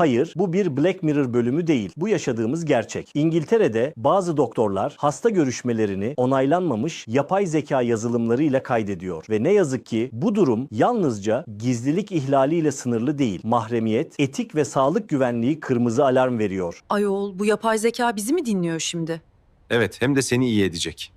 Hayır, bu bir Black Mirror bölümü değil. Bu yaşadığımız gerçek. İngiltere'de bazı doktorlar hasta görüşmelerini onaylanmamış yapay zeka yazılımlarıyla kaydediyor ve ne yazık ki bu durum yalnızca gizlilik ihlaliyle sınırlı değil. Mahremiyet, etik ve sağlık güvenliği kırmızı alarm veriyor. Ayol bu yapay zeka bizi mi dinliyor şimdi? Evet, hem de seni iyi edecek.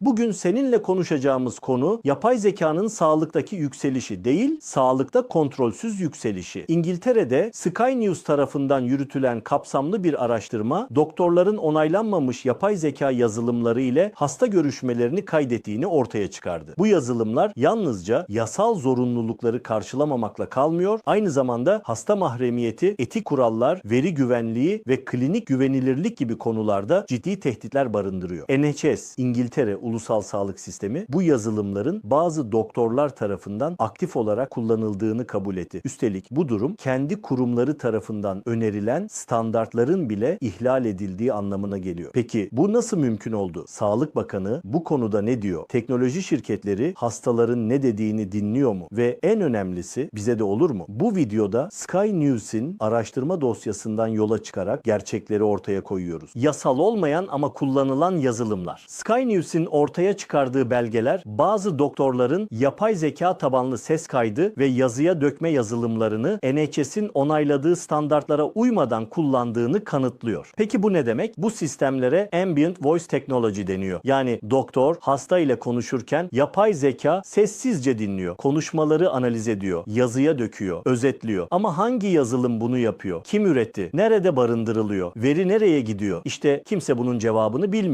Bugün seninle konuşacağımız konu yapay zekanın sağlıktaki yükselişi değil, sağlıkta kontrolsüz yükselişi. İngiltere'de Sky News tarafından yürütülen kapsamlı bir araştırma, doktorların onaylanmamış yapay zeka yazılımları ile hasta görüşmelerini kaydettiğini ortaya çıkardı. Bu yazılımlar yalnızca yasal zorunlulukları karşılamamakla kalmıyor, aynı zamanda hasta mahremiyeti, etik kurallar, veri güvenliği ve klinik güvenilirlik gibi konularda ciddi tehditler barındırıyor. NHS, İngiltere Ulusal Sağlık Sistemi bu yazılımların bazı doktorlar tarafından aktif olarak kullanıldığını kabul etti. Üstelik bu durum kendi kurumları tarafından önerilen standartların bile ihlal edildiği anlamına geliyor. Peki bu nasıl mümkün oldu? Sağlık Bakanı bu konuda ne diyor? Teknoloji şirketleri hastaların ne dediğini dinliyor mu? Ve en önemlisi bize de olur mu? Bu videoda Sky News'in araştırma dosyasından yola çıkarak gerçekleri ortaya koyuyoruz. Yasal olmayan ama kullanılan yazılımlar. Sky News'in ortaya çıkardığı belgeler bazı doktorların yapay zeka tabanlı ses kaydı ve yazıya dökme yazılımlarını NHS'in onayladığı standartlara uymadan kullandığını kanıtlıyor. Peki bu ne demek? Bu sistemlere ambient voice technology deniyor. Yani doktor hasta ile konuşurken yapay zeka sessizce dinliyor. Konuşmaları analiz ediyor, yazıya döküyor, özetliyor. Ama hangi yazılım bunu yapıyor? Kim üretti? Nerede barındırılıyor? Veri nereye gidiyor? İşte kimse bunun cevabını bilmiyor.